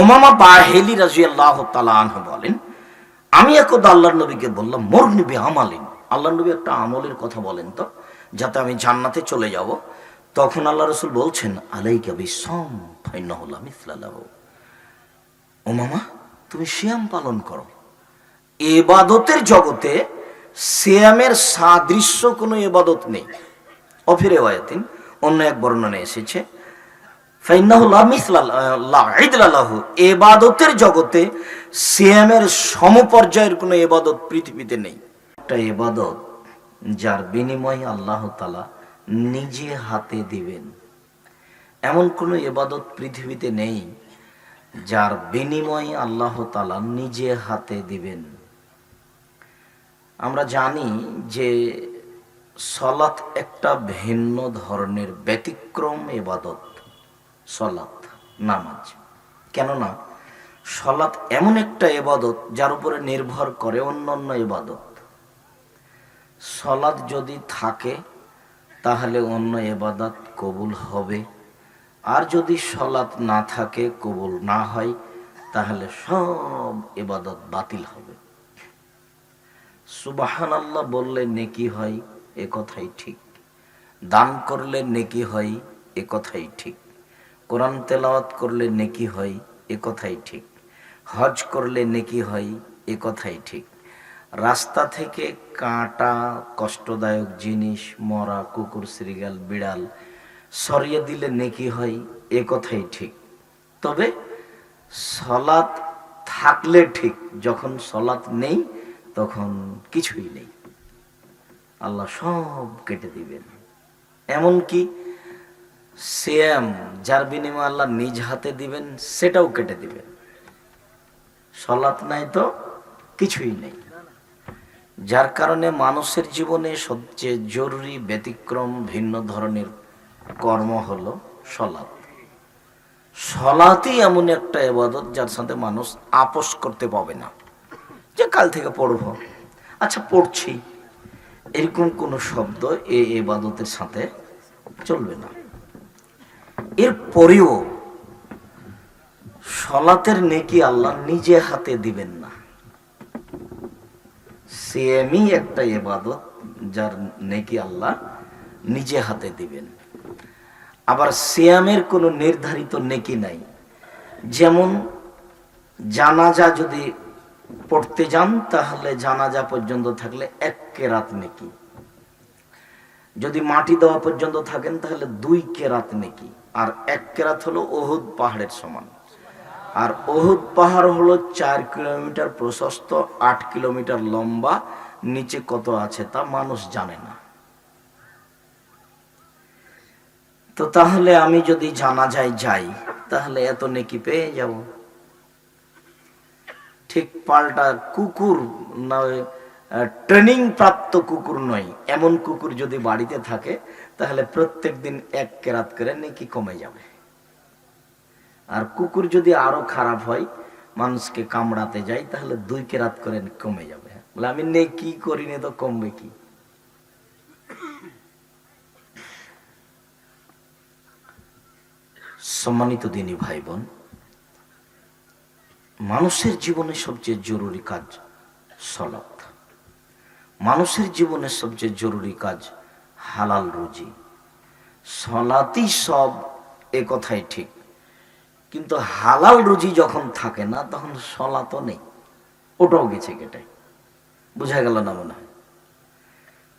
ওমামা বাহেলি রাজি আল্লাহ তালাহ বলেন, আমি একদা আল্লাহ নবীকে বললাম মোর নবী আমালিন আল্লাহ নবী একটা আমলের কথা বলেন তো, যাতে আমি জান্নাতে চলে যাব। তখন আল্লাহ রসুল বলছেন, আলাইকা বিসম ফাইনাহুল্লাহ মিসলাল্লাহ তুমি সিয়াম পালন করো। এবাদতের জগতে সিয়ামের সাদৃশ্য কোনো এবাদত নেই। অফিরে ওয়াতিন অন্য এক বর্ণনা এসেছে এবাদতের জগতে সিয়ামের সমপর্যায়ের কোনো এবাদত পৃথিবীতে নেই। একটা এবাদত যার বিনিময়ে আল্লাহ তালা নিজে হাতে দিবেন। এমন কোনো এবাদত পৃথিবীতে নেই যার বিনিময়ে আল্লাহ তালা নিজে হাতে দিবেন। আমরা জানি যে সলাৎ একটা ভিন্ন ধরনের ব্যতিক্রম এবাদত। সলাৎ, নামাজ। কেননা, সলাৎ এমন একটা এবাদত যার উপরে নির্ভর করে অন্য অন্য এবাদত সলাৎ যদি থাকে, তাহলে অন্য এবাদত কবুল হবে। আর যদি সলাৎ না থাকে, কবুল না হয়, তাহলে সব এবাদত বাতিল হবে। সুবাহান আল্লাহ বললে নেকি হয়, এ কথাই ঠিক। দান করলে নেকি হয়, এ কথাই ঠিক। কোরআন তেলাওয়াত করলে নেকি হয়, এ কথাই ঠিক। হজ করলে নেকি হয়, এ কথাই ঠিক। রাস্তা থেকে কাঁটা, কষ্টদায়ক জিনিস, মরা, কুকুর শ্রীগাল বিড়াল সরিয়ে দিলে নেকি হয়, এ কথাই ঠিক। তবে সলাৎ থাকলে ঠিক, যখন সলাৎ নেই, তখন কিছুই নেই। আল্লাহ সব কেটে দিবেন। এমনকি সেম যার বিনিময়ে আল্লাহ নিজ হাতে দিবেন, সেটাও কেটে দিবেন। সলাৎ নাই তো কিছুই নেই। যার কারণে মানুষের জীবনে সবচেয়ে জরুরি ব্যতিক্রম, ভিন্ন ধরনের কর্ম হলো সলাৎ। সলাতই এমন একটা এবাদত যার সাথে মানুষ আপোষ করতে পাবে না। যে কাল থেকে পড়ব। আচ্ছা পড়ছি। এরকম কোনো শব্দ এ এবাদতের সাথে চলবে না। এর পরেও সলাতের নেকি আল্লাহ নিজে হাতে দিবেন না। সেমই একটা এবাদত যার নেকি আল্লাহ নিজে হাতে দিবেন। আবার সিয়ামের কোনো নির্ধারিত নেকি নাই। যেমন জানাজা যদি পড়তে যান, তাহলে জানাজা পর্যন্ত থাকলে এক কেরাত নেকি। যদি মাটি দেওয়া পর্যন্ত থাকেন, তাহলে দুই কেরাত নেকি। আর এক কেরাত হলো ওহুদ পাহাড়ের সমান। আর ওহুদ পাহাড় হলো চার কিলোমিটার প্রশস্ত, আট কিলোমিটার লম্বা, নিচে কত আছে তা মানুষ জানে না। তো তাহলে আমি যদি জানা যায় যাই, তাহলে এত নেকি পেয়ে যাব। ঠিক পাল্টা কুকুর নয় ট্রেনিং প্রাপ্ত কুকুর নয়। এমন কুকুর যদি বাড়িতে থাকে, তাহলে প্রত্যেক দিন এক কেরাত করে নেকি কমে যাবে। আর কুকুর যদি আরও খারাপ হয়, মানুষকে কামড়াতে যায়, তাহলে দুই কেরাত করে কমে যাবে। বলে, আমি নেকি করি নে তো কমবে কি? সম্মানিত দিনী ভাই বোন মানুষের জীবনে সবচেয়ে জরুরি কাজ সলাৎ মানুষের জীবনে সবচেয়ে জরুরি কাজ হালাল রুজি। সলাতই সব এ কথাই ঠিক। কিন্তু হালাল রুজি যখন থাকে না, তখন সলাতও নেই। ওটাও গেছে কেটে। বোঝা গেল না মনে হয়?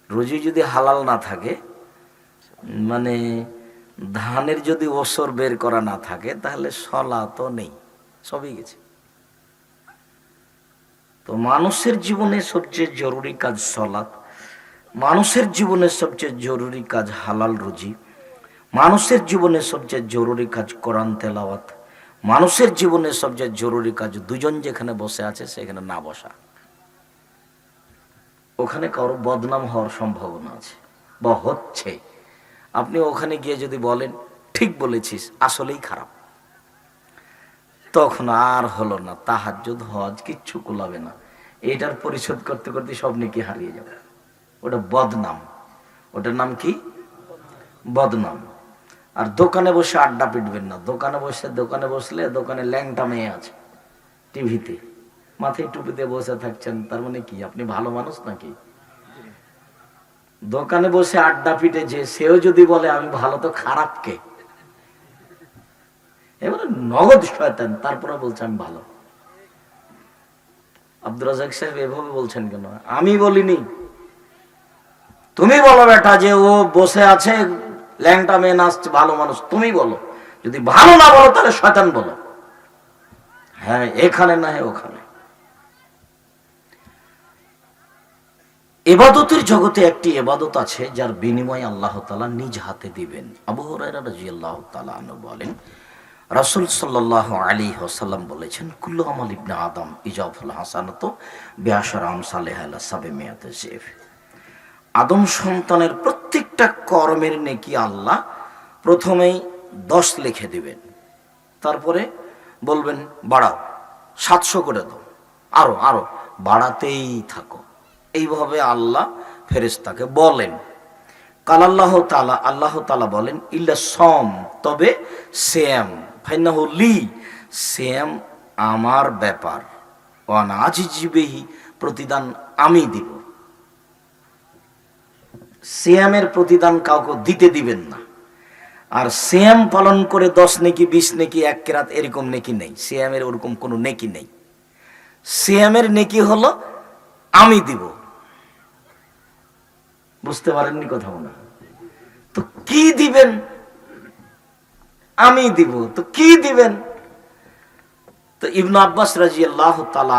রুজি যদি হালাল না থাকে মানে ধানের যদি ওসর বের করা না থাকে, তাহলে সলা তো নেই। সবই গেছে। তো মানুষের জীবনে সবচেয়ে জরুরি কাজ সলাৎ। মানুষের জীবনে সবচেয়ে জরুরি কাজ হালাল রুজি। মানুষের জীবনে সবচেয়ে জরুরি কাজ কোরআন তেলাওয়াত। মানুষের জীবনে সবচেয়ে জরুরি কাজ দুজন যেখানে বসে আছে, সেখানে না বসা। ওখানে কারও বদনাম হওয়ার সম্ভাবনা আছে বা হচ্ছে। আপনি ওখানে গিয়ে যদি বলেন, ঠিক বলেছিস, আসলেই খারাপ। তখন আর হলো না, তাহাজ্জুদ হজ কিচ্ছু কুলাবে না। এটার পরিশোধ করতে করতে সব নাকি হারিয়ে যাবে। ওটা বদনাম। ওটার নাম কি? বদনাম। আর দোকানে বসে আড্ডা পিটবেন না। দোকানে বসে, দোকানে বসলে দোকানে ল্যাংটা মেয়ে আছে টিভিতে। মাথায় টুপি দিয়ে বসে থাকছেন, তার মানে কি, আপনি ভালো মানুষ নাকি? দোকানে বসে আড্ডা পিটে যে, সেও যদি বলে, আমি ভালো তো খারাপ কে এবারে নগদ শয়তান তারপরে বলছে আমি ভালো। আব্দুর রাজাক সাহেব এভাবে বলছেন কেন? আমি বলিনি। তুমি বলো বেটা যে ও বসে আছে, ল্যাংটা মেয়ে নাচছে, ভালো মানুষ, তুমি বলো। যদি ভালো না বলো, তাহলে শয়তান বলো। হ্যাঁ এখানে না হয় ওখানে। এবাদতের জগতে একটি এবাদত আছে, যার বিনিময় আল্লাহ তালা নিজ হাতে দিবেন। আবু রাদিয়াল্লাহু তাআলা আনহু বলেন রাসূল সাল্লাল্লাহু আলী ওয়াসাল্লাম বলেছেন, কুল্লু আমল ইবনে আদম ইজাফুল হাসানাত বিআশার আমসালিহ আলা সাবিমিয়াত জিফ। আদম সন্তানের প্রত্যেকটা কর্মের নেকি আল্লাহ প্রথমেই দশ লিখে দিবেন। তারপরে বলবেন, বাড়াও, সাতশো করে দাও, আরও আরও, বাড়াতেই থাকো। এইভাবে আল্লাহ ফেরেশতাকে বলেন। কাল আল্লাহ তালা আল্লাহ তালা বলেন, ইল্লা সম, তবে শ্যাম। ফাইনাহ লি শ্যাম আমার ব্যাপার। অনাজ জীবেহি প্রতিদান আমি দিব। সিয়ামের প্রতিদান কাউকে দিতে দিবেন না। আর সিয়াম পালন করে দশ নেকি, বিশ নেকি, এক কেরাত এরকম নেকি নেই। সিয়ামের ওরকম কোনো নেকি নেই। সিয়ামের নেকি হলো আমি দিব। বুঝতে পারেননি কথা মনে তো কি দিবেন? আমি দিব, তো কি দিবেন? তো ইবনু আব্বাস রাজি আল্লাহ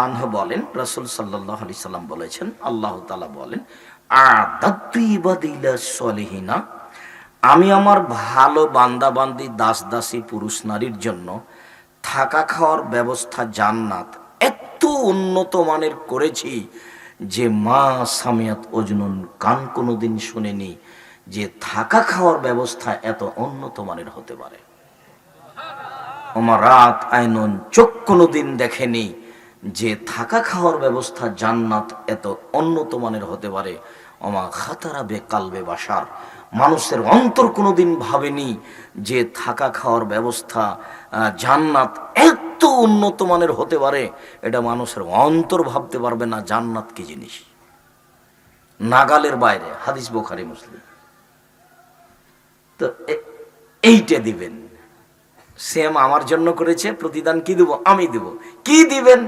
আনহ বলেন, রাসুল সাল্লাহ আলি সাল্লাম বলেছেন, আল্লাহ তালা বলেন আদাত্তু আমি আমার ভালো বান্দা বান্দি দাস দাসী পুরুষ নারীর জন্য থাকা খাওয়ার ব্যবস্থা জান্নাত এত উন্নত মানের করেছি যে মা সামিয়াত অজনুন কান কোনোদিন শুনেনি যে থাকা খাওয়ার ব্যবস্থা এত উন্নত মানের হতে পারে। আমার রাত আইনন চোখ কোনোদিন দেখেনি। যে থাকা খাওয়ার ব্যবস্থা জান্নাত এত উন্নত মানের হতে পারে। অমা খাতারা বে কালবে বাসার। মানুষের অন্তর কোনোদিন ভাবেনি যে থাকা খাওয়ার ব্যবস্থা জান্নাত এত উন্নত মানের হতে পারে। এটা মানুষের অন্তর ভাবতে পারবে না জান্নাত কি জিনিস। নাগালের বাইরে, হাদিস বোখারি, মুসলিম। তো এইটা দিবেন। সেম আমার জন্য করেছে, প্রতিদান কি দেব? আমি দেব। কি দিবেন?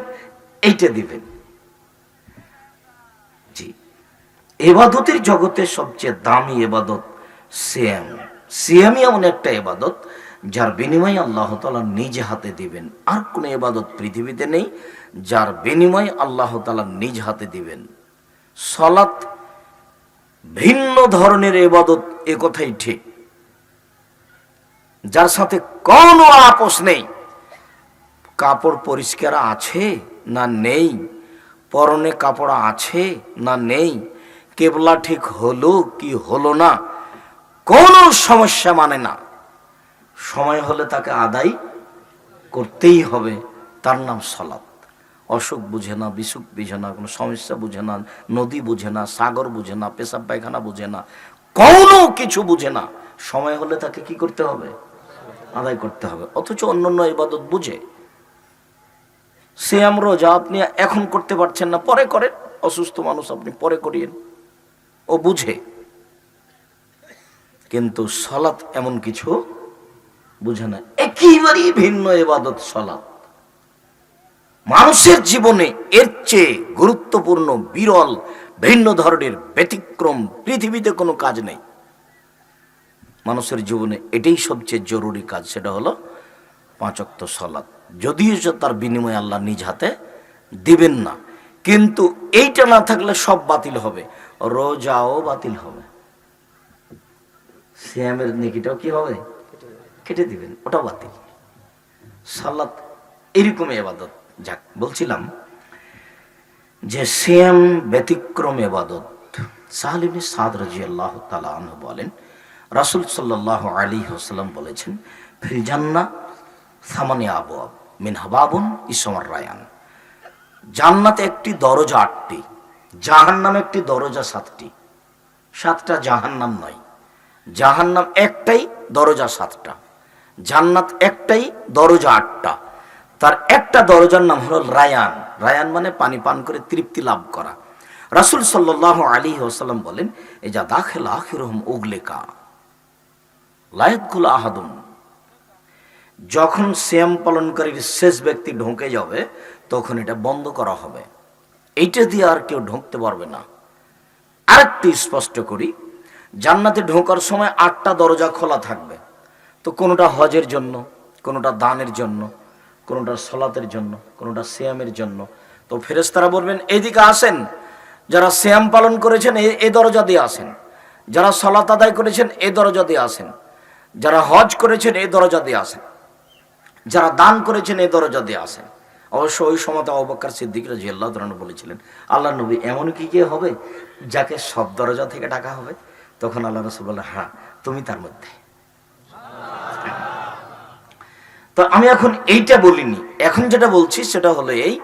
এইটা দিবেন। জি। এবাদতের জগতে সবচেয়ে দামি এবাদত সিয়াম সিয়ামই এমন একটা এবাদত, যার বিনিময়ে আল্লাহ তালা নিজ হাতে দিবেন। আর কোনো এবাদত পৃথিবীতে নেই, যার বিনিময় আল্লাহ তালা নিজ হাতে দিবেন। সলাৎ ভিন্ন ধরনের এবাদত এ কথাই ঠিক। যার সাথে কোনো আপোষ নেই। কাপড় পরিষ্কার আছে না নেই? পরনে কাপড় আছে না নেই? কেবলা ঠিক হলো কি হলো না? কোনো সমস্যা মানে না। সময় হলে তাকে আদায় করতেই হবে। তার নাম সলাৎ। অসুখ বুঝে না, বিসুখ বুঝে না, কোনো সমস্যা বুঝে না, নদী বুঝে না, সাগর বুঝে না, পেশাব পায়খানা বুঝে না, কোনো কিছু বুঝে না। সময় হলে তাকে কি করতে হবে? আদায় করতে হবে। অথচ অন্যান্য ইবাদত বুঝে। সিয়াম, রোজা আপনি এখন করতে পারছেন না, পরে করেন। অসুস্থ মানুষ আপনি পরে করিয়েন। ও বুঝে। কিন্তু সলাৎ এমন কিছু বুঝে না। একেবারেই ভিন্ন এবাদত সলাৎ মানুষের জীবনে এর চেয়ে গুরুত্বপূর্ণ, বিরল, ভিন্ন ধরনের ব্যতিক্রম পৃথিবীতে কোনো কাজ নেই। মানুষের জীবনে এটাই সবচেয়ে জরুরি কাজ, সেটা হলো পাঁচক্ত সলাৎ যদিও তার বিনিময়ে আল্লাহ নিজ হাতে দিবেন না, কিন্তু এইটা না থাকলে সব বাতিল হবে, রোজাও বাতিল হবে। শ্যামের নেকিটাও কি হবে? কেটে দিবেন, ওটাও বাতিল। সালাত এরকম এবাদত, যাক, বলছিলাম যে শ্যাম ব্যতিক্রম এবাদত। সাহালিবনে সাদ রাজি আল্লাহ তালা বলেন রাসুল সাল্লাহ আলী হাসাল্লাম বলেছেন ফিলজান্না সামানি আবু আব মিন হাবাবুন ইসমার রায়ান। জান্নাতে একটি দরজা আটটি জাহান জাহান্নাম একটি দরজা সাতটি। সাতটা জাহান্নাম নয়, জাহান্নাম একটাই, দরজা সাতটা। জান্নাত একটাই, দরজা আটটা। তার একটা দরজার নাম হলো রায়ান। রায়ান মানে পানি পান করে তৃপ্তি লাভ করা। রাসুল সাল্লাহ আলী ওসাল্লাম বলেন এ যা দাখেল আখিরহম উগলেকা। লায়তগুলো আহাদুম যখন শ্যাম পালনকারীর শেষ ব্যক্তি ঢুকে যাবে, তখন এটা বন্ধ করা হবে। এইটা দিয়ে আর কেউ ঢুকতে পারবে না। আরেকটু স্পষ্ট করি, জান্নাতে ঢোকার সময় আটটা দরজা খোলা থাকবে। তো কোনোটা হজের জন্য, কোনোটা দানের জন্য, কোনোটা সলাতের জন্য, কোনোটা শ্যামের জন্য। তো ফেরেস্তারা বলবেন, এদিকে আসেন। যারা শ্যাম পালন করেছেন এ দরজা দিয়ে আসেন। যারা সলাত আদায় করেছেন, এ দরজা দিয়ে আসেন। যারা হজ করেছেন এই দরজা দিয়ে আসেন যারা দান করেছেন এই দরজা দিয়ে আসেন অবশ্য ওই সময় অবকার সিদ্দিক রাজি আল্লাহ বলেছিলেন, আল্লাহ নবী এমন কি কে হবে যাকে সব দরজা থেকে ডাকা হবে? তখন আল্লাহ রসুল বললেন হ্যাঁ তুমি তার মধ্যে। তো আমি এখন এইটা বলিনি। এখন যেটা বলছি সেটা হলো এই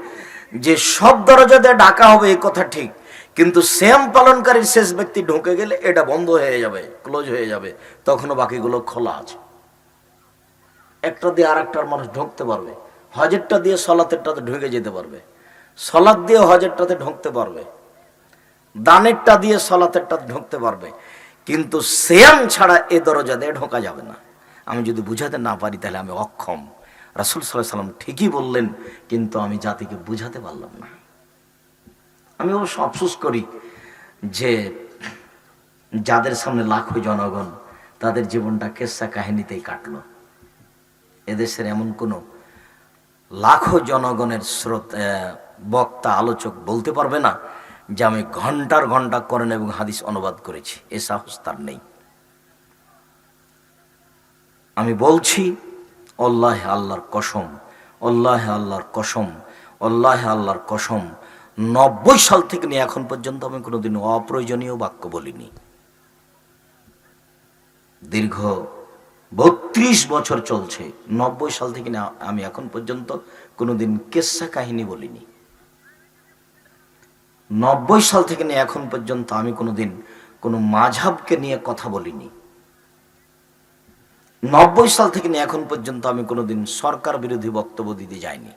যে সব দরজা দিয়ে ডাকা হবে এই কথা ঠিক কিন্তু শ্যাম পালনকারীর শেষ ব্যক্তি ঢুকে গেলে এটা বন্ধ হয়ে যাবে ক্লোজ হয়ে যাবে, তখনও বাকিগুলো খোলা আছে। একটা দিয়ে আর একটার মানুষ ঢুকতে পারবে, হজেরটা দিয়ে সলাতেরটাতে ঢুকে যেতে পারবে, সলাদ দিয়ে হজেরটাতে ঢুকতে পারবে, দানেরটা দিয়ে সলাতেরটাতে ঢুকতে পারবে, কিন্তু শ্যাম ছাড়া এ দরজা দিয়ে ঢোকা যাবে না। আমি যদি বুঝাতে না পারি তাহলে আমি অক্ষম। রাসুল সাল্লাহ সাল্লাম ঠিকই বললেন, কিন্তু আমি জাতিকে বুঝাতে পারলাম না। আমি অবশ্য আফসোস করি যে যাদের সামনে লাখো জনগণ তাদের জীবনটা কেসা কাহিনীতেই কাটলো। এদেশের এমন কোনো লাখো জনগণের স্রোত বক্তা, আলোচক বলতে পারবে না যে আমি ঘণ্টার ঘণ্টা করেন এবং হাদিস অনুবাদ করেছি। এ সাহস তার নেই। আমি বলছি, অল্লাহ আল্লাহর কসম, অল্লাহ আল্লাহর কসম, অল্লাহ আল্লাহর কসম নব্বই সাল থেকে নিয়ে এখন পর্যন্ত আমি কোনোদিন অপ্রয়োজনীয় বাক্য বলিনি। দীর্ঘ বত্রিশ বছর চলছে, নব্বই সাল থেকে আমি এখন পর্যন্ত কোনোদিন কেসা কাহিনী বলিনি। নব্বই সাল থেকে নিয়ে এখন পর্যন্ত আমি কোনোদিন কোনো মাঝাবকে নিয়ে কথা বলিনি। নব্বই সাল থেকে নিয়ে এখন পর্যন্ত আমি কোনোদিন সরকার বিরোধী বক্তব্য দিতে যাইনি।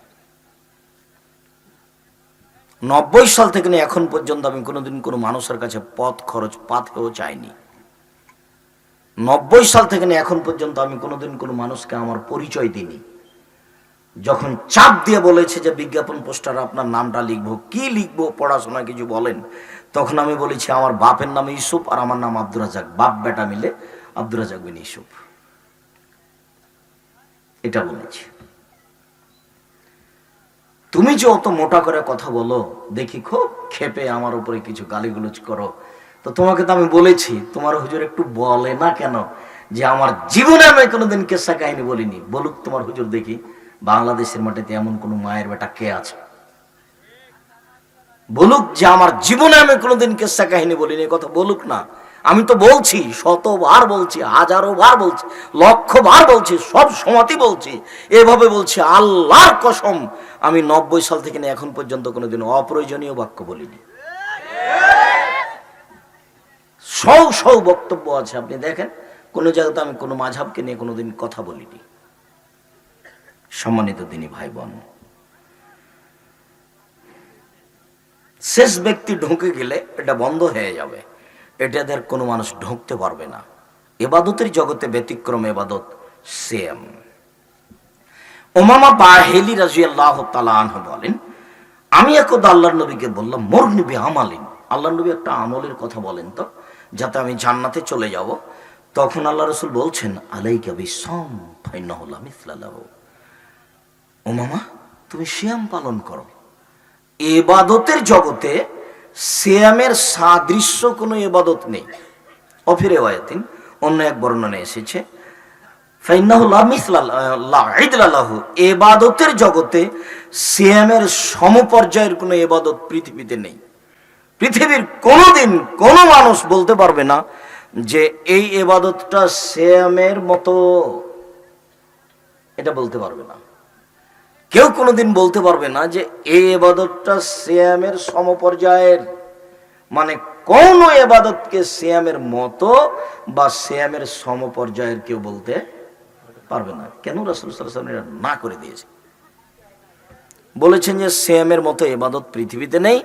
নব্বই সাল থেকে নিয়ে এখন পর্যন্ত আমি কোনোদিন কোনো মানুষের কাছে পথ খরচ পাথেও চাইনি। নব্বই সাল থেকে নিয়ে এখন পর্যন্ত আমি কোনোদিন কোনো মানুষকে আমার পরিচয় দিইনি। যখন চাপ দিয়ে বলেছে যে বিজ্ঞাপন পোস্টার আপনার নামটা লিখব, কি লিখব, পড়াশোনা কিছু বলেন, তখন আমি বলেছি আমার বাপের নাম ইউসুফ আর আমার নাম আব্দুর রাজাক বাপ বেটা মিলে আব্দুর রাজাক বিন ইউসুফ। এটা বলেছি। তুমি যে অত মোটা করে কথা বলো, দেখি খুব খেপে আমার উপরে কিছু গালিগুলোজ করো। তো তোমাকে তো আমি বলেছি, তোমার হুজুর একটু বলে না কেন যে আমার জীবনে আমি কোনোদিন কেসা কাহিনী বলিনি? বলুক তোমার হুজুর দেখি, বাংলাদেশের মাটিতে এমন কোন মায়ের বেটা কে আছে? বলুক যে আমার জীবনে আমি কোনোদিন কেসা কাহিনী বলিনি কথা বলুক না। আমি তো বলছি, শতবার বলছি, হাজারো বার বলছি, লক্ষ বার বলছি, সব সময়তেই বলছি। এভাবে বলছি, আল্লাহর কসম, আমি নব্বই সাল থেকে এখন পর্যন্ত কোনোদিন অপ্রয়োজনীয় বাক্য বলিনি। সৌ সৌ বক্তব্য আছে, আপনি দেখেন, কোনো জায়গাতে আমি কোনো মাঝাবকে নিয়ে কোনোদিন কথা বলিনি। সম্মানিত দিনী ভাই বোন শেষ ব্যক্তি ঢুকে গেলে এটা বন্ধ হয়ে যাবে। এটাদের কোনো মানুষ ঢুকতে পারবে না। এবাদতের জগতে ব্যতিক্রম এবাদত সেম ওমামা বাহেলি রাজি আল্লাহ তালাহ বলেন, আমি একদা আল্লাহর নবীকে বললাম মোর নবী আমালিন। আল্লাহ নবী একটা আমলের কথা বলেন তো, যাতে আমি জান্নাতে চলে যাব। তখন আল্লাহ রসুল বলছেন বিসম ফাইনাহুল্লাহ মিসলাল্লাহ ও মামা তুমি শ্যাম পালন করো। এবাদতের জগতে শ্যামের সাদৃশ্য কোনো এবাদত নেই। অফিরে ওয়াতিন অন্য এক বর্ণনা এসেছে এবাদতের জগতে শ্যামের সমপর্যায়ের কোনো এবাদত পৃথিবীতে নেই। পৃথিবীর কোনোদিন কোনো মানুষ বলতে পারবে না যে এই এবাদতটা শ্যামের মতো। এটা বলতে পারবে না। কেউ কোনোদিন বলতে পারবে না যে এই এবাদতটা শ্যামের সমপর্যায়ের। মানে কোন এবাদতকে শ্যামের মতো বা শ্যামের সমপর্যায়ের কেউ বলতে পারবে না। কেন রাসুল সাল্লাম এটা না করে দিয়েছে? বলেছেন যে শ্যামের মতো এবাদত পৃথিবীতে নেই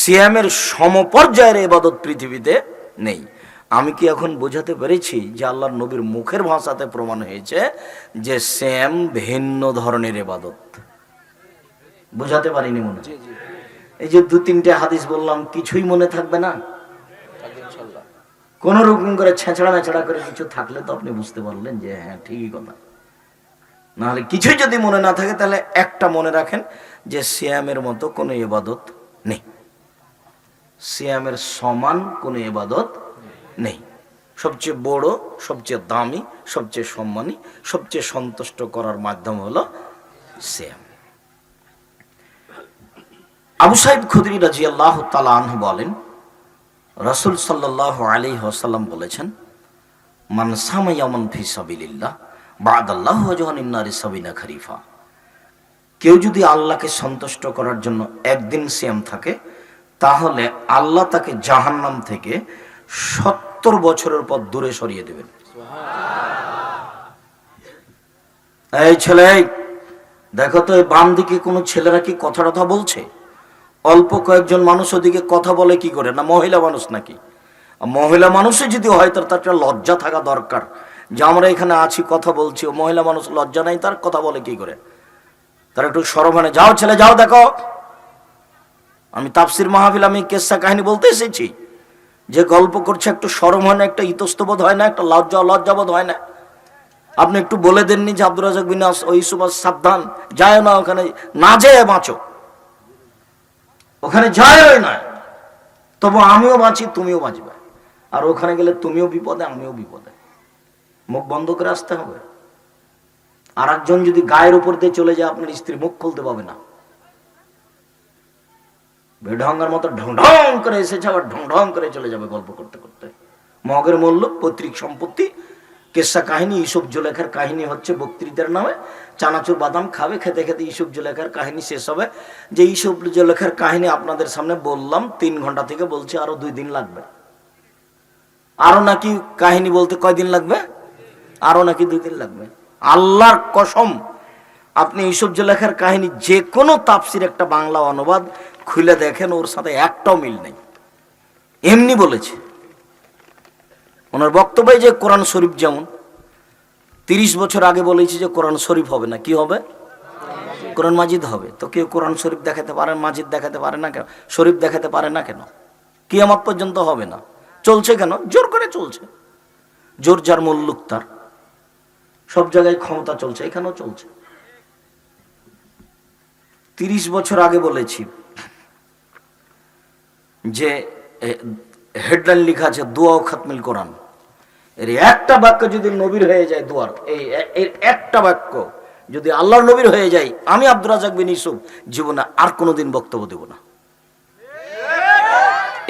শ্যামের সমপর্যায়ের এবাদত পৃথিবীতে নেই। আমি কি এখন বোঝাতে পেরেছি যে আল্লাহর নবীর মুখের ভাষাতে প্রমাণ হয়েছে যে শ্যাম ভিন্ন ধরনের এবাদত বোঝাতে পারিনি মনে। এই যে দু তিনটে হাদিস বললাম কিছুই মনে থাকবে না? কোন রকম করে ছেঁচড়া মেছড়া করে কিছু থাকলে তো আপনি বুঝতে পারলেন যে হ্যাঁ ঠিকই কথা। নাহলে কিছুই যদি মনে না থাকে তাহলে একটা মনে রাখেন যে সিয়ামের মতো কোনো এবাদত নেই। সিয়ামের সমান কোনো ইবাদত নেই। সবচেয়ে বড়, সবচেয়ে দামি, সবচেয়ে সম্মানী, সবচেয়ে সন্তুষ্ট করার মাধ্যম হলো সিয়াম আবু সাইদ খুদরি রাজি আল্লাহ তালাহ বলেন, রসুল সাল্লাহ আলী ওসাল্লাম বলেছেন, মান সামায়ামন ফি সাবিলিল্লাহ, বাদাল্লাহ জহানিন্নারি সাবিনা খরিফা। কেউ যদি আল্লাহকে সন্তুষ্ট করার জন্য একদিন সিয়াম থাকে, তাহলে আল্লাহ তাকে জাহান্নাম থেকে সত্তর বছরের পর দূরে সরিয়ে দেবেন। এই ছেলে, দেখো তো বাম দিকে কোনো ছেলেরা কি কথা টথা বলছে? অল্প কয়েকজন মানুষ ওদিকে কথা বলে কি করে? না, মহিলা মানুষ নাকি? মহিলা মানুষে যদি হয়, তার তার লজ্জা থাকা দরকার। যে আমরা এখানে আছি, কথা বলছি, ও মহিলা মানুষ লজ্জা নাই, তার কথা বলে কি করে? তার একটু সরভানে যাও ছেলে, যাও, দেখো। আমি তাপসির মাহফিল, আমি কেসা কাহিনী বলতে এসেছি। যে গল্প করছে একটু সরম হয় না, একটা ইতস্তবোধ হয় না, একটা লজ্জা লজ্জাবোধ হয় না। আপনি একটু বলে দেননি যে আব্দুল রাজাক বিনাস ওই সুবাস সাবধান যায় না ওখানে, না যেয়ে বাঁচো। ওখানে যায় না। তবু আমিও বাঁচি, তুমিও বাঁচবে। আর ওখানে গেলে তুমিও বিপদে, আমিও বিপদে। মুখ বন্ধ করে আসতে হবে। আর একজন যদি গায়ের উপর দিয়ে চলে যায়, আপনার স্ত্রী মুখ খুলতে পাবে না। বেঢঙ্গার মতো ঢং ঢং করে এসেছে, আবার ঢং ঢং করে চলে যাবে গল্প করতে করতে। মগের মূল্য, পৈতৃক সম্পত্তি, কেসা কাহিনী ইসব জুলেখার কাহিনী হচ্ছে বক্তৃতার নামে। চানাচুর বাদাম খাবে, খেতে খেতে ইসব জুলেখার কাহিনী শেষ হবে। যে ইসব জুলেখার কাহিনী আপনাদের সামনে বললাম, তিন ঘণ্টা থেকে বলছি আরও দুই দিন লাগবে। আরও নাকি কাহিনী বলতে কয়দিন লাগবে? আরও নাকি দুই দিন লাগবে। আল্লাহর কসম, আপনি ইসব জুলেখার কাহিনী যে কোনো তাপসির একটা বাংলা অনুবাদ খুলে দেখেন, ওর সাথে একটাও মিল নেই। এমনি বলেছে। ওনার বক্তব্যে যে কোরআন শরীফ যেমন, তিরিশ বছর আগে বলেছি যে কোরআন শরীফ হবে না। কি হবে? কোরআন মাজিদ হবে। তো কেউ কোরআন শরীফ দেখাতে পারে, মাজিদ দেখাতে পারে না কেন? শরীফ দেখাতে পারে না কেন? কিয়ামত পর্যন্ত হবে না। চলছে কেন? জোর করে চলছে। জোর যার মল্লুক তার। সব জায়গায় ক্ষমতা চলছে, এখানেও চলছে। তিরিশ বছর আগে বলেছি যে হেডলাইন লেখা আছে, দোয়া ও খাতমিল কোরআন। এর একটা বাক্য যদি নবীর হয়ে যায় দোয়ার, এই এর একটা বাক্য যদি আল্লাহর নবীর হয়ে যায়, আমি আব্দুল রাজাক বিন ইসুফ জীবনে আর কোনোদিন বক্তব্য দেব না।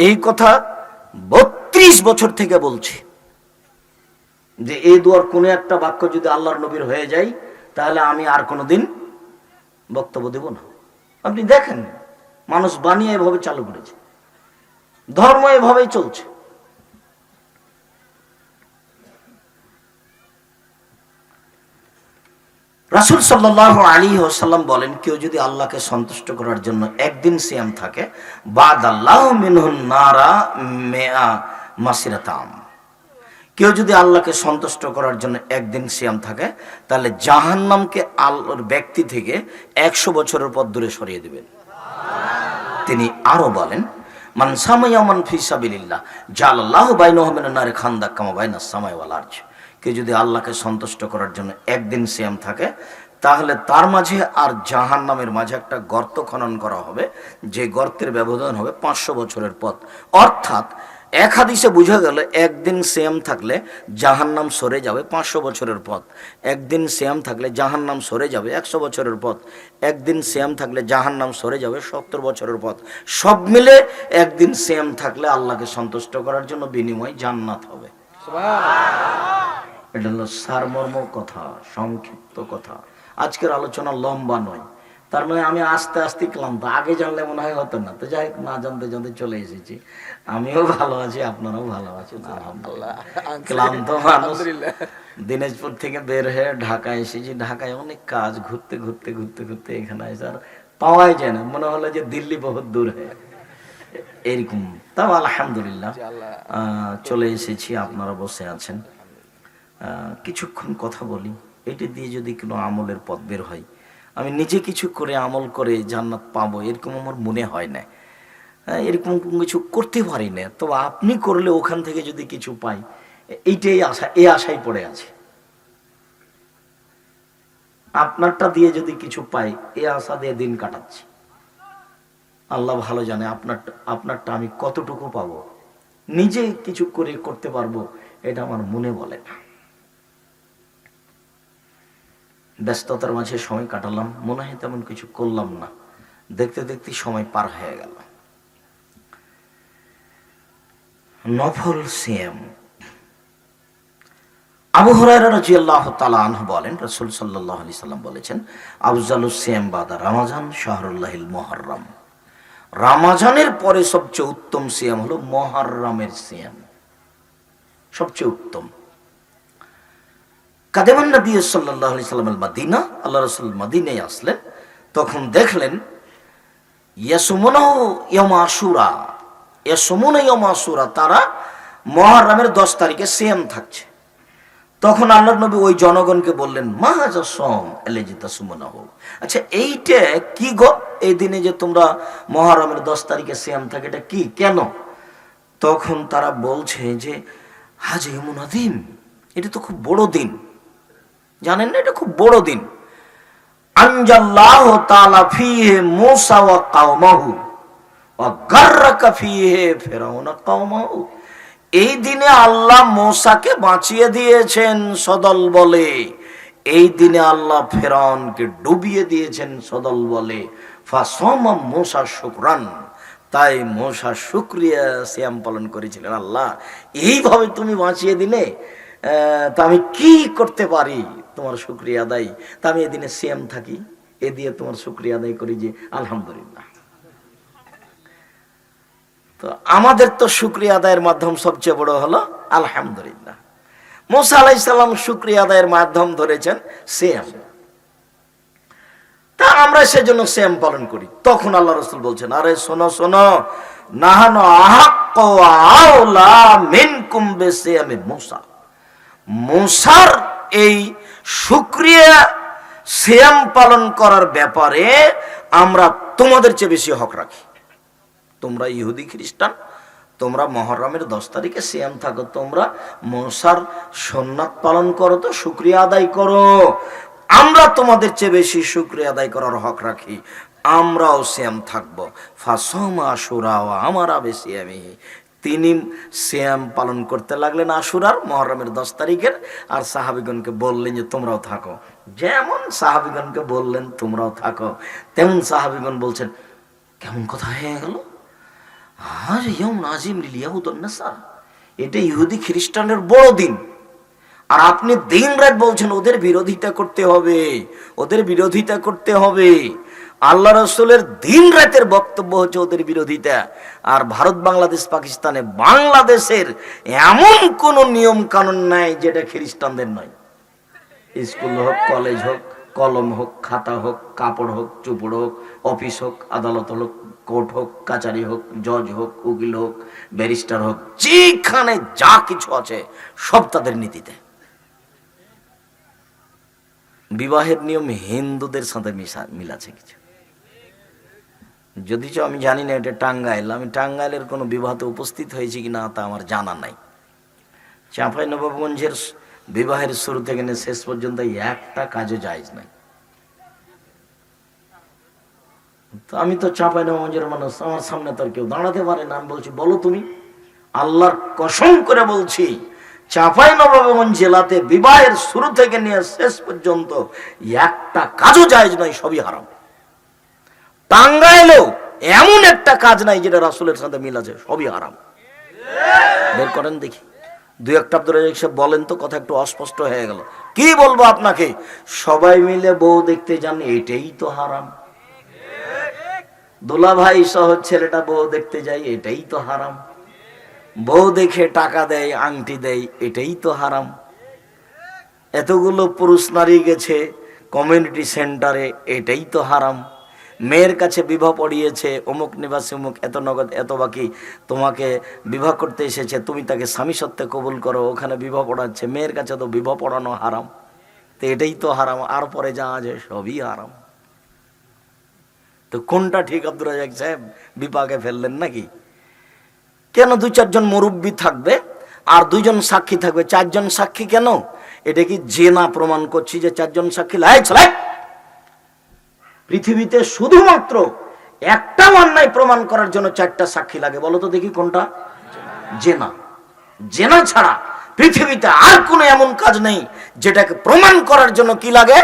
এই কথা বত্রিশ বছর থেকে বলছি। যে, এই দোয়ার কোনো একটা বাক্য যদি আল্লাহর নবীর হয়ে যায়, তাহলে আমি আর কোনোদিন বক্তব্য দেব না। আপনি দেখেন, মানুষ বানিয়ে এভাবে চালু করেছে। ধর্ম এভাবেই চলছে। রাসুল সাল্লাহ আলী ওসাল্লাম বলেন, কেউ যদি আল্লাহকে সন্তুষ্ট করার জন্য একদিন সিয়াম থাকে বাদ আল্লাহ নারা মেয়া মাসিরাতাম। কেউ যদি আল্লাহকে সন্তুষ্ট করার জন্য একদিন সিয়াম থাকে, তাহলে জাহান্নামকে আল্লাহর ব্যক্তি থেকে একশো বছরের পর দূরে সরিয়ে দেবেন। তিনি আরও বলেন মান সামায়ামান ফি সাবিলিল্লাহ। জালাল্লাহ বাইনাহু মিনান নারি, খান্দা কামা কেউ যদি আল্লাহকে সন্তুষ্ট করার জন্য একদিন সিয়াম থাকে, তাহলে তার মাঝে আর জাহান্নামের মাঝে একটা গর্ত খনন করা হবে, যে গর্তের ব্যবধান হবে পাঁচশো বছরের পথ। অর্থাৎ এক হাদিসে বোঝা গেল, একদিন সেম থাকলে জাহান্নাম সরে যাবে পাঁচশো বছরের পথ। একদিন সেম থাকলে জাহান্নাম সরে যাবে একশো বছরের পথ। একদিন সেম থাকলে জাহান্নাম সরে যাবে সত্তর বছরের পথ। সব মিলে একদিন সেম থাকলে আল্লাহকে সন্তুষ্ট করার জন্য বিনিময় জান্নাত হবে। এটা হলো সারমর্ম কথা, সংক্ষিপ্ত কথা। আজকের আলোচনা লম্বা নয়। তার মানে আমি আস্তে আস্তে ক্লান্ত। আগে জানলে মনে হয় হতো না। তো যাই হোক, না জানতে জানতে চলে এসেছি। আমিও ভালো আছি আপনারাও ভালো আছেন আলহামদুলিল্লাহ। ক্লান্ত মানুষ। দিনাজপুর থেকে বের হয়ে ঢাকায় এসেছি। ঢাকায় অনেক কাজ ঘুরতে ঘুরতে ঘুরতে ঘুরতে এখানে এসে আর পাওয়াই যায় না। মনে হলো যে দিল্লি বহুত দূর হয়ে এরকম। তাও আলহামদুলিল্লাহ। আহ, চলে এসেছি আপনারা বসে আছেন। আহ, কিছুক্ষণ কথা বলি। এটি দিয়ে যদি কোনো আমলের পথ বের হয় আমি নিজে কিছু করে আমল করে জান্নাত পাবো এরকম আমার মনে হয় না। আহ, এরকম কিছু করতে পারি না। তো আপনি করলে ওখান থেকে যদি কিছু পাই এইটাই আশা এই আশাই পড়ে আছে। আপনারটা দিয়ে যদি কিছু পাই এই আশা দিয়ে দিন কাটাচ্ছি। আল্লাহ ভালো জানে আপনার আপনারটা আমি কতটুকু পাবো। নিজে কিছু করে করতে পারব এটা আমার মনে বলে না। ব্যস্ততার মাঝে সময় কাটালাম, মনে হয় তেমন কিছু করলাম না। দেখতে দেখতে সময় পার হয়ে গেল। নফল সিএম আবু রাদিয়াল্লাহু বলেন, রাসূল সাল্লাল্লাহু আলাইহি সাল্লাম বলেছেন, আফজালুস সিয়াম বাদা রমাজান শাহরুল্লাহিল মুহররম। রামাজানের পরে সবচেয়ে উত্তম সিয়াম হলো মহারমের সিয়াম। সবচেয়ে উত্তম। কাদেমান নবী সাল্লাল্লাহু আলাইহি সাল্লাম মাদিনা আল্লাহ রসুল মদিনায় আসলেন, তখন দেখলেন, ইয়াসুমুনাহু ইয়াম ইয়াসুমুনা ইয়াম তারা মহরমের দশ তারিখে সিয়াম থাকছে। তখন আল্লাহ নবী ওই জনগণকে বললেন মাহাজা এলেজিতা সুমনা আচ্ছা এইটা কি গো? এই দিনে যে তোমরা মহারমের দশ তারিখে শ্যাম থাকে, এটা কি? কেন? তখন তারা বলছে যে, হাজ দিন এটা তো খুব বড় দিন। জানেন না, এটা খুব বড় দিন। আনজাল্লাহ তাআলা ফিহে মূসা ওয়া কাওমাহু ওয়া গাররাকা ফিহে ফিরাউনা কাওমাহু। এই দিনে আল্লাহ মোসাকে বাঁচিয়ে দিয়েছেন, সদল বলে। এই দিনে আল্লাহ ফেরাউনকে ডুবিয়ে দিয়েছেন, সদল বলে। ফাসমা মোসা শুকরান। তাই মোসা শুক্রিয়া শ্যাম পালন করেছিলেন আল্লাহ। এইভাবে তুমি বাঁচিয়ে দিলে তা আমি কি করতে পারি? তোমার শুক্রিয়া আদায়। তা আমি এদিনে শ্যাম থাকি। এ দিয়ে তোমার শুক্রিয়া আদায় করি যে আলহামদুলিল্লাহ। তো আমাদের তো শুক্রিয়া আদায়ের মাধ্যম সবচেয়ে বড় হলো আলহামদুলিল্লাহ। মোসা আলাইসাল্লাম শুক্রিয়া আদায়ের মাধ্যম ধরেছেন সেম তা আমরা সেজন্য সেম পালন করি। তখন আল্লাহ রসুল বলছেন, আরে শোনো শোনো, নাহানো আহাক্ক আওলা মিনকুম বিসিয়ামি মুসা। মুসার এই শুক্রিয়া সিয়াম পালন করার ব্যাপারে আমরা তোমাদের চেয়ে বেশি হক রাখি। তোমরা ইহুদি খ্রিস্টান, তোমরা মহরমের দশ তারিখে সিয়াম থাকো, তোমরা মশার সোননাথ পালন করো তো, শুক্রিয়া আদায় করো। আমরা তোমাদের চেয়ে বেশি শুক্রিয়া আদায় করার হক রাখি। আমরাও শ্যাম থাকব। ফাসমা আশুরাও আমারা বেশি আমি। তিনি শ্যাম পালন করতে লাগলেন আশুরার মহরমের দশ তারিখের, আর সাহাবিগণকে বললেন যে, তোমরাও থাকো। যেমন সাহাবিগণকে বললেন, তোমরাও থাকো। তেমন সাহাবিগণ বলছেন, কেমন কথা হয়ে গেল? আর ইয়ম নাজিম লিয়াহুদ্দার এটা ইহুদি খ্রিস্টানের বড় দিন। আর আপনি দিন রাত বলছেন, ওদের বিরোধিতা করতে হবে, ওদের বিরোধিতা করতে হবে। আল্লাহ রসুলের দিন রাতের বক্তব্য হচ্ছে ওদের বিরোধিতা। আর ভারত, বাংলাদেশ, পাকিস্তানে বাংলাদেশের এমন কোন নিয়ম কানুন নাই যেটা খ্রিস্টানদের নয়। স্কুল হোক, কলেজ হোক, কলম হোক, খাতা হোক, কাপড় হোক, চুপড় হোক, অফিস হোক, আদালত হোক, কোর্ট হোক, কাচারি হোক, জজ হোক, উকিল হোক, ব্যারিস্টার হোক, যেখানে যা কিছু আছে সব তাদের নীতিতে। বিবাহের নিয়ম হিন্দুদের সাথে মিশা মিল আছে কিছু। যদিচ আমি জানি না এটা টাঙ্গাইল। আমি টাঙ্গাইলের কোনো বিবাহতে উপস্থিত হয়েছি কিনা তা আমার জানা নাই। চাঁপাই নবাবগঞ্জের বিবাহের শুরু থেকে নিয়ে শেষ পর্যন্ত একটা কাজও জায়জ নাই। তো আমি তো চাঁপাই নবাবগঞ্জের মানুষ, আমার সামনে তো কেউ দাঁড়াতে পারে না। আমি বলছি, বলো তুমি, আল্লাহর কসম করে বলছি, চাঁপাই নবাবগঞ্জ জেলাতে বিবাহের শুরু থেকে নিয়ে শেষ পর্যন্ত একটা কাজও জায়জ নাই, সবই হারাম। টাঙ্গাইলেও এমন একটা কাজ নাই যেটা রাসুলের সাথে মিল আছে, সবই হারাম। বের করেন দেখি। দুই একটা ধরে এসে বলেন তো, কথা একটু অস্পষ্ট হয়ে গেল। কি বলব আপনাকে? সবাই মিলে বউ দেখতে যান, এটাই তো হারাম। দোলা ভাই সহ ছেলেটা বউ দেখতে যায়, এটাই তো হারাম। বউ দেখে টাকা দেয়, আংটি দেয়, এটাই তো হারাম। এতগুলো পুরুষ নারী গেছে কমিউনিটি সেন্টারে এটাই তো হারাম। মেয়ের কাছে বিবাহ পড়িয়েছে, অমুক নিবাসী, অমুক এত নগদ, এত বাকি, তোমাকে বিবাহ করতে এসেছে, তুমি তাকে স্বামী সত্ত্বে কবুল করো, ওখানে বিবাহ পড়াচ্ছে, মেয়ের কাছে তো বিবাহ পড়ানো হারাম। তো এটাই তো হারাম, আর পরে যা আছে সবই হারাম। তো কোনটা ঠিক, আব্দুর রাজাক সাহেব, বিপাকে ফেললেন নাকি? কেন দু চারজন মুরব্বী থাকবে, আর দুইজন সাক্ষী থাকবে? চারজন সাক্ষী কেন? এটা কি জেনা প্রমাণ করছি যে চারজন সাক্ষী? লাই ছেলে পৃথিবীতে শুধুমাত্র একটা অন্যায় প্রমাণ করার জন্য চারটা সাক্ষী লাগে। বলো তো দেখি কোনটা? জেনা। জেনা ছাড়া পৃথিবীতে আর কোনো এমন কাজ নেই যেটাকে প্রমাণ করার জন্য কি লাগে?